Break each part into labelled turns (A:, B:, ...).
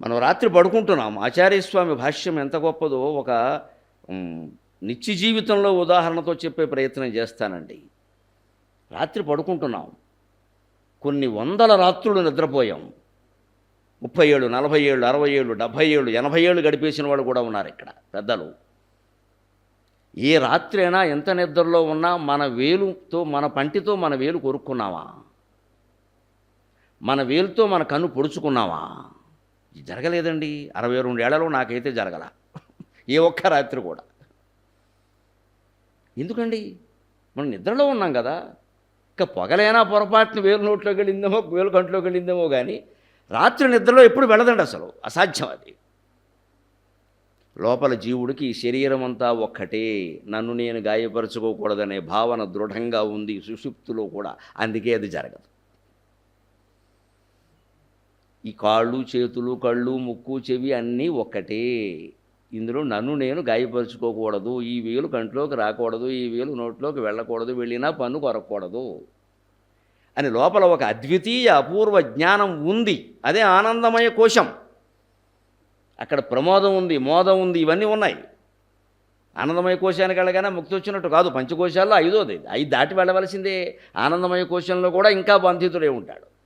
A: మనం రాత్రి పడుకుంటున్నాం. ఆచార్యస్వామి భాష్యం ఎంత గొప్పదో ఒక నిత్య జీవితంలో ఉదాహరణతో చెప్పే ప్రయత్నం చేస్తానండి. రాత్రి పడుకుంటున్నాం. కొన్ని వందల రాత్రులు నిద్రపోయాం. ముప్పై ఏళ్ళు నలభై ఏళ్ళు అరవై ఏళ్ళు డెబ్భై ఏళ్ళు ఎనభై ఏళ్ళు గడిపేసిన వాళ్ళు కూడా ఉన్నారు ఇక్కడ పెద్దలు. ఏ రాత్రి అయినా ఎంత నిద్రలో ఉన్నా మన వేలుతో మన పంటితో మన వేలు కొరుక్కున్నావా మన వేలుతో మన కన్ను పొడుచుకున్నావా జరగలేదండి. అరవై రెండు ఏళ్ళలో నాకైతే జరగల. ఏ ఒక్క రాత్రి కూడా. ఎందుకండి? మనం నిద్రలో ఉన్నాం కదా. ఇక పొగలైనా పొరపాటున వేలు నోట్లోకి వెళ్ళిందేమో వేలు కంట్లోకి వెళ్ళిందేమో కానీ రాత్రి నిద్రలో ఎప్పుడు వెళ్ళదండి అసలు. అసాధ్యం అది. లోపల జీవుడికి ఈ శరీరం అంతా ఒక్కటే. నన్ను నేను గాయపరచుకోకూడదనే భావన దృఢంగా ఉంది సుషుప్తిలో కూడా. అందుకే అది జరగదు. ఈ కాళ్ళు చేతులు కళ్ళు ముక్కు చెవి అన్నీ ఒక్కటే. ఇందులో నన్ను నేను గాయపరుచుకోకూడదు ఈ వేలు కంట్లోకి రాకూడదు ఈ వేలు నోట్లోకి వెళ్ళకూడదు వెళ్ళినా పన్ను కొరకూడదు అని లోపల ఒక అద్వితీయ అపూర్వ జ్ఞానం ఉంది. అదే ఆనందమయ కోశం. అక్కడ ప్రమోదం ఉంది మోదం ఉంది ఇవన్నీ ఉన్నాయి. ఆనందమయ కోశానికి వెళ్ళగానే ముక్తి వచ్చినట్టు కాదు పంచకోశాల్లో ఐదోది. ఐదు దాటి వెళ్ళవలసిందే. ఆనందమయ కోశంలో కూడా ఇంకా బంధితుడే ఉంటాడు.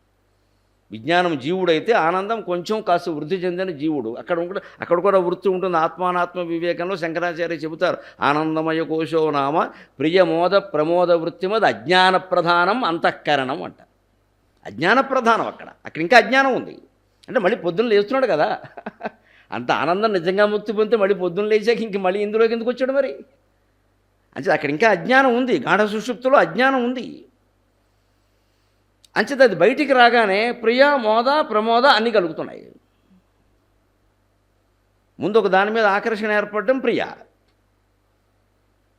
A: విజ్ఞానం జీవుడైతే ఆనందం కొంచెం కాస్త వృద్ధి చెందిన జీవుడు. అక్కడ అక్కడ కూడా వృత్తి ఉంటుంది. ఆత్మానాత్మ వివేకంలో శంకరాచార్య చెబుతారు. ఆనందమయ కోశో నామ ప్రియమోద ప్రమోద వృత్తిమది అజ్ఞాన ప్రధానం అంతఃకరణం అంట. అజ్ఞాన ప్రధానం అక్కడ. అక్కడ ఇంకా అజ్ఞానం ఉంది. అంటే మళ్ళీ పొద్దున్న లేస్తున్నాడు కదా. అంత ఆనందం నిజంగా ముక్తి పొందితే మళ్ళీ పొద్దున్న లేచాక ఇంక మళ్ళీ ఇందులోకి ఎందుకు వచ్చాడు మరి? అంటే అక్కడ ఇంకా అజ్ఞానం ఉంది. గాఢ సుషుప్తిలో అజ్ఞానం ఉంది. అంచేత అది బయటికి రాగానే ప్రియ మోద ప్రమోద అన్నీ కలుగుతున్నాయి. ముందు ఒక దాని మీద ఆకర్షణ ఏర్పడడం ప్రియ.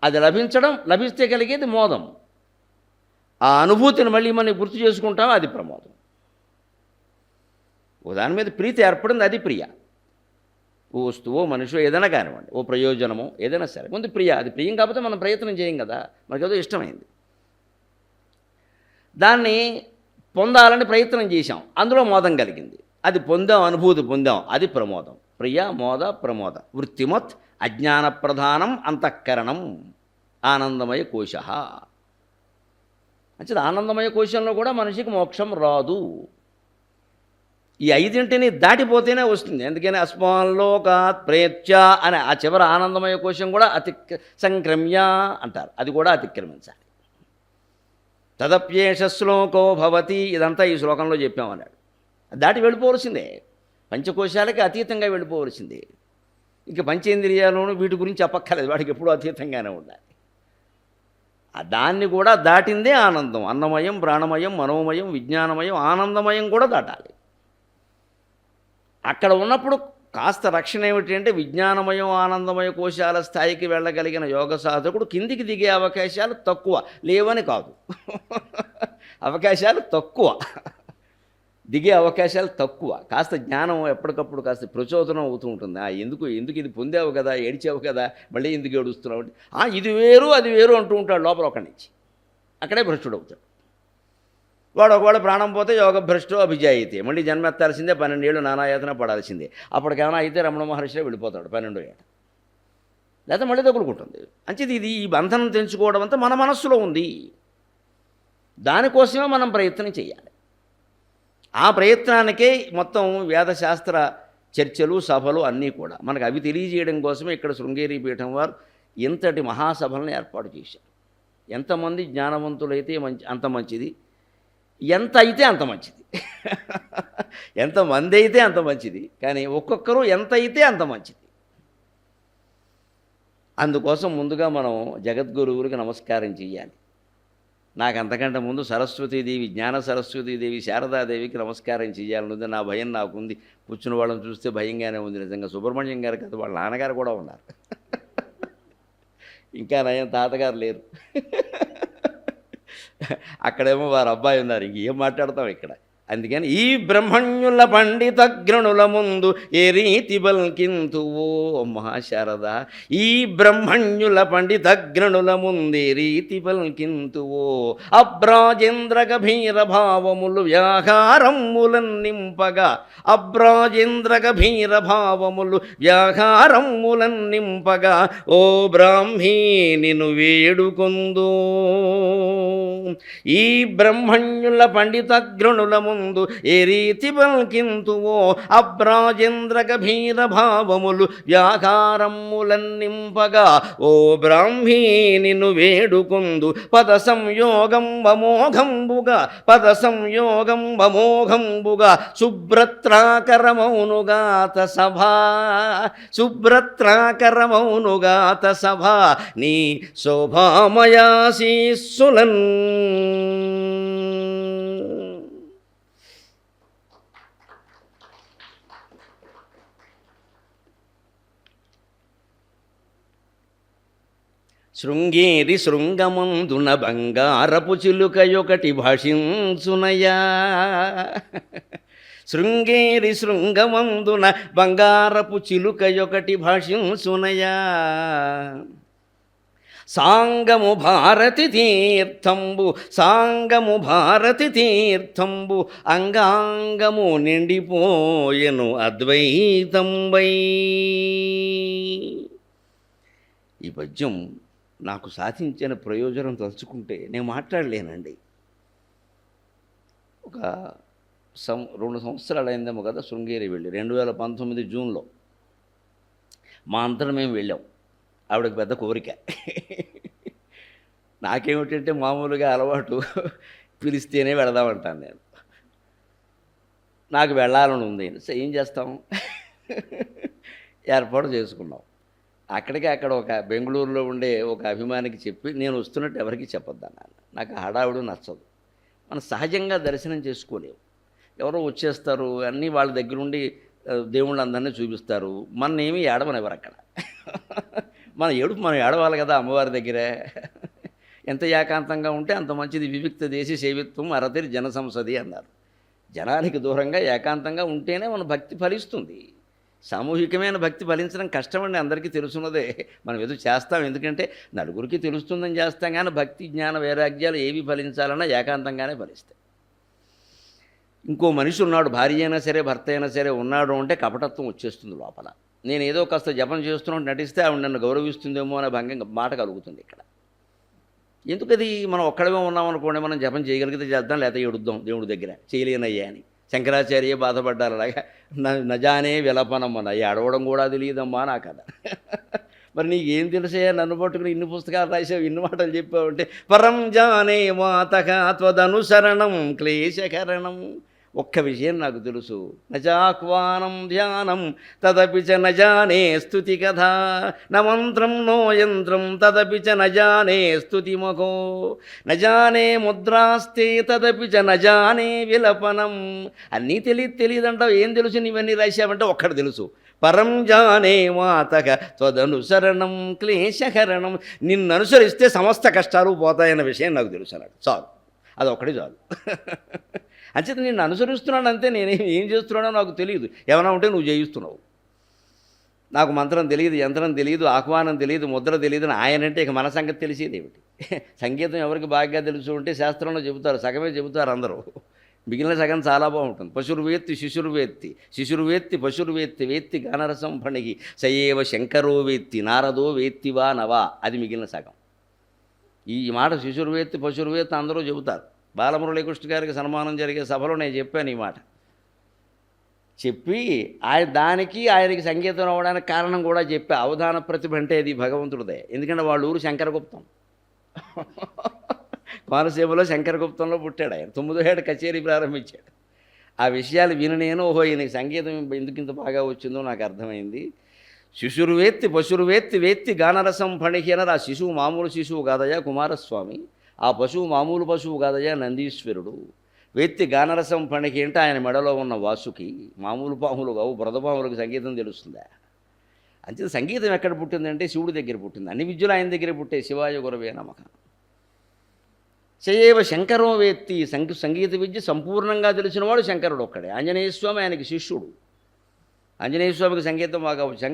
A: అది లభించడం లభిస్తే కలిగేది మోదం. ఆ అనుభూతిని మళ్ళీ మనం గుర్తు చేసుకుంటాం అది ప్రమోదం. ఓ దాని మీద ప్రీతి ఏర్పడింది అది ప్రియ. ఓ వస్తువో మనిషో ఏదైనా కానివ్వండి ఓ ప్రయోజనమో ఏదైనా సరే. ముందు ప్రియ అది ప్రియం కాకపోతే మనం ప్రయత్నం చేయం కదా మనకేదో ఇష్టమైంది. దాన్ని పొందాలని ప్రయత్నం చేశాం. అందులో మోదం కలిగింది. అది పొందాం అనుభూతి పొందాం. అది ప్రమోదం. ప్రియ మోద ప్రమోద. వృత్తిమత్ అజ్ఞాన ప్రధానం అంతఃకరణం. ఆనందమయ కోశ. అంటే ఆనందమయ కోశంలో కూడా మనిషికి మోక్షం రాదు. ఈ ఐదింటిని దాటిపోతేనే వస్తుంది. అందుకని అస్మాల్లోకాత్ ప్రేత్య అనే ఆ చివరి ఆనందమయ కోశం కూడా అతి సంక్రమ్య అంటారు. అది కూడా అతిక్రమించాలి. తదప్యేష శ్లోకో భవతి. ఇదంతా ఈ శ్లోకంలో చెప్పామన్నాడు. దాటి వెళ్ళిపోవలసిందే. పంచకోశాలకి అతీతంగా వెళ్ళిపోవలసిందే. ఇక పంచేంద్రియాలను వీటి గురించి చెప్పక్కర్లేదు. వాడికి ఎప్పుడూ అతీతంగానే ఉండాలి. దాన్ని కూడా దాటిందే ఆనందం. అన్నమయం ప్రాణమయం మనోమయం విజ్ఞానమయం ఆనందమయం కూడా దాటాలి. అక్కడ ఉన్నప్పుడు కాస్త రక్షణ ఏమిటి అంటే విజ్ఞానమయం ఆనందమయ కోశాల స్థాయికి వెళ్ళగలిగిన యోగ సాధకుడు కిందికి దిగే అవకాశాలు తక్కువ. లేవని కాదు. అవకాశాలు తక్కువ. దిగే అవకాశాలు తక్కువ. కాస్త జ్ఞానం ఎప్పటికప్పుడు కాస్త ప్రచోదనం అవుతూ ఉంటుంది. ఆ ఎందుకు ఎందుకు ఇది పొందావు కదా ఏడిచావు కదా మళ్ళీ ఎందుకు ఏడుస్తున్నావు అంటే "ఆ, ఇది వేరు అది వేరు అంటూ ఉంటాడు లోపల ఒక నుంచి. అక్కడే భ్రష్టుడు అవుతాడు వాడు ఒకవేళ ప్రాణం పోతే యోగ భ్రష్టు అభిజాయితే. మళ్ళీ జన్మెత్తాల్సిందే పన్నెండేళ్ళు నానాయాతన పడాల్సిందే. అప్పటికేమైనా అయితే రమణ మహర్షి వెళ్ళిపోతాడు పన్నెండో ఏట. లేకపోతే మళ్ళీ తగులుకుంటుంది. అంచేది ఇది ఈ బంధనం తెంచుకోవడం అంతా మన మనస్సులో ఉంది. దానికోసమే మనం ప్రయత్నం చేయాలి. ఆ ప్రయత్నానికే మొత్తం వేదశాస్త్ర చర్చలు సభలు అన్నీ కూడా. మనకు అవి తెలియజేయడం కోసమే ఇక్కడ శృంగేరి పీఠం వారు ఇంతటి మహాసభలను ఏర్పాటు చేశారు. ఎంతమంది జ్ఞానవంతులైతే మంచి అంత మంచిది. ఎంత అయితే అంత మంచిది. ఎంతమంది అయితే అంత మంచిది. కానీ ఒక్కొక్కరు ఎంత అయితే అంత మంచిది. అందుకోసం ముందుగా మనం జగద్గురువులకి నమస్కారం చేయాలి నాకు అంతకంటే ముందు సరస్వతీదేవి జ్ఞాన సరస్వతీదేవి శారదాదేవికి నమస్కారం చేయాలనుంది నా భయం నాకుంది. కూర్చున్న వాళ్ళని చూస్తే భయంగానే ఉంది. నిజంగా సుబ్రహ్మణ్యం గారు కదా వాళ్ళ నాన్నగారు కూడా ఉన్నారు. ఇంకా నయం తాతగారు లేరు. అక్కడేమో వారు అబ్బాయి ఉన్నారు. ఇంక ఏం మాట్లాడతాం ఇక్కడ? అందుకని ఈ బ్రహ్మణ్యుల పండిత గ్రణుల ముందు ఏ రీతి బల్కింతువో మహాశారద ఈ బ్రహ్మణ్యుల పండిత గ్రణుల ముందు ఏ రీతి బల్కింతువో అబ్రాజేంద్ర గభీర భావములు వ్యాహారములన్ నింపగా అబ్రాజేంద్ర గభీర భావములు వ్యాహారములన్ నింపగా ఓ బ్రాహ్మీ నిను వేడుకొందో. ఈ బ్రహ్మణ్యుల పండిత గ్రణుల ముందు ఏ రీతి పలికింతువో అబ్రాజేంద్ర గభీర భావములు వ్యాకారములన్నింపగా ఓ బ్రాహ్మీ నిన్ను వేడుకొందు. పద సంయోగం వమోఘంబుగా పద సంయోగం వమోఘంబుగా శుభ్రత్రాకరమౌనుగాత సభా శుభ్రత్రాకరమౌనుగాత సభా నీ శోభామయాశీస్సులన్ శృంగేరి శృంగమందున బంగారపు చిలుకయొకటి భాషించునయా శృంగేరి శృంగమందున బంగారపు చిలుకయొకటి భాషించునయా సాంగము భారతి తీర్థంబు సాంగము భారతి తీర్థంబు అంగాంగము నిండిపోయెను అద్వైతంబై. ఈ పద్యం నాకు సాధించిన ప్రయోజనం తలుచుకుంటే నేను మాట్లాడలేనండి. ఒక సం రెండు సంవత్సరాలు అయిందేమో కదా శృంగేరి వెళ్ళి రెండు వేల పంతొమ్మిది జూన్లో. మా అంతరం మేము వెళ్ళాం. ఆవిడకి పెద్ద కోరిక. నాకేమిటంటే మామూలుగా అలవాటు పిలిస్తేనే వెళదామంటాను నేను. నాకు వెళ్ళాలని ఉంది. సో ఏం చేస్తాం? ఏర్పాటు చేసుకున్నాం. అక్కడికి అక్కడ ఒక బెంగళూరులో ఉండే ఒక అభిమానికి చెప్పి నేను వస్తున్నట్టు ఎవరికి చెప్పొద్దన్నాను. నాకు హడావుడు నచ్చదు. మనం సహజంగా దర్శనం చేసుకోలేము. ఎవరో వచ్చేస్తారు అన్నీ వాళ్ళ దగ్గర ఉండి దేవుళ్ళందరినీ చూపిస్తారు. మన ఏమి ఏడవని ఎవరు అక్కడ. మన ఏడుపు మనం ఏడవాలి కదా అమ్మవారి దగ్గరే. ఎంత ఏకాంతంగా ఉంటే అంత మంచిది. వివిక్త దేశ సేవిత్వం అరతిరి జన సంసది అన్నారు. జనానికి దూరంగా ఏకాంతంగా ఉంటేనే మన భక్తి ఫలిస్తుంది. సామూహికమైన భక్తి ఫలించడం కష్టమండి అందరికీ తెలుసున్నదే. మనం ఏదో చేస్తాం ఎందుకంటే నలుగురికి తెలుస్తుందని చేస్తాం కానీ భక్తి జ్ఞాన వైరాగ్యాలు ఏవి ఫలించాలన్నా ఏకాంతంగానే ఫలిస్తాయి. ఇంకో మనిషి ఉన్నాడు భార్య అయినా సరే భర్త అయినా సరే ఉన్నాడు అంటే కపటత్వం వచ్చేస్తుంది లోపల. నేను ఏదో కాస్త జపం చేస్తున్నట్టు నటిస్తే ఆవిడ నన్ను గౌరవిస్తుందేమో అనే భంగం మాట కలుగుతుంది ఇక్కడ. ఎందుకది మనం ఒక్కడమే ఉన్నాం అనుకోండి మనం జపం చేయగలిగితే చేద్దాం లేకపోతే ఏడుద్దాం దేవుడి దగ్గర. చేయలేనయ్యా అని. శంకరాచార్య బాధపడ్డారు అలాగా. నజానే విలపనమ్మన అయ్యి అడవడం కూడా తెలియదమ్మా నా కథ. మరి నీకేం తెలుసయ్యా? నన్ను పట్టుకుని ఇన్ని పుస్తకాలు రాసావు ఇన్ని మాటలు చెప్పావు అంటే పరం జానే మాతక త్వదనుసరణం క్లేశకరణం. ఒక్క విషయం నాకు తెలుసు. నచాక్వానం ధ్యానం తదపి చ నజానే స్థుతి కథ. నమంత్రం నో యంత్రం తదపి చ నజానే స్తుతిమకో నజానే ముద్రాస్తే తదపి చ నజానే విలపనం. అన్నీ తెలియదు తెలియదంటావు ఏం తెలుసు నీవన్నీ రాశావంటే ఒక్కడు తెలుసు. పరం జానే మాతక త్వదనుసరణం క్లేశహరణం నిన్ను అనుసరిస్తే సమస్త కష్టాలు పోతాయన్న విషయం నాకు తెలుసు అన్నాడు చాలు. అదొకటి చాలు. అంచేత నేను అనుసరిస్తున్నాను అంతే నేను ఏం చేస్తున్నానో నాకు తెలియదు. ఏమైనా ఉంటే నువ్వు చేయిస్తున్నావు నాకు మంత్రం తెలియదు యంత్రం తెలియదు ఆహ్వానం తెలియదు ముద్ర తెలియదు అని ఆయన అంటే ఇక మన సంగతి తెలిసేది ఏమిటి? సంగీతం ఎవరికి బాగా తెలుసు ఉంటే శాస్త్రంలో చెబుతారు సగమే చెబుతారు అందరూ. మిగిలిన సగం చాలా బాగుంటుంది. పశుర్వేత్తి శిశుర్వేత్తి శిశుర్వేత్తి పశుర్వేత్తి వేత్తి గానరసం పణిగి సయేవ శంకరో వేత్తి నారదో వేత్తివా నవా అది మిగిలిన సగం. ఈ మాట శిశుర్వేత్తి పశుర్వేత్తి అందరూ చెబుతారు. బాలమురళీకృష్ణ గారికి సన్మానం జరిగే సభలో నేను చెప్పాను ఈ మాట. చెప్పి ఆయన దానికి ఆయనకి సంగీతం అవ్వడానికి కారణం కూడా చెప్పా. అవధాన ప్రతిభ అంటే ఇది భగవంతుడిదే. ఎందుకంటే వాళ్ళ ఊరు శంకరగుప్తం. కోనసీమలో శంకరగుప్తంలో పుట్టాడు ఆయన. తొమ్మిదో ఏడు కచేరీ ప్రారంభించాడు. ఆ విషయాలు విని నేను ఓహో ఈయనకి సంగీతం ఎందుకు ఇంత బాగా వచ్చిందో నాకు అర్థమైంది. శిశురువేత్తి పశురువేత్తి వేత్తి గానరసం అన్నారు ఆ శిశువు మామూలు శిశువు కాదయ్యా కుమారస్వామి. ఆ పశువు మామూలు పశువు కాదయ్యా నందీశ్వరుడు. వేత్తి గానరసం ఫణికి ఏంటో ఆయన మెడలో ఉన్న వాసుకి? మామూలు పాములు కావు బురదపాములకు సంగీతం తెలుస్తుందా? అంతే సంగీతం ఎక్కడ పుట్టిందంటే శివుడి దగ్గర పుట్టింది. అన్ని విద్యలు ఆయన దగ్గర పుట్టే శివాయ గురవే నమ్మకం చేయవ శంకరం వేత్తి. సంగీ సంగీత విద్య సంపూర్ణంగా తెలిసినవాడు శంకరుడు ఒక్కడే. ఆంజనేయ స్వామి ఆయనకి శిష్యుడు. ఆంజనేయ స్వామికి సంగీతం బాగా శంకర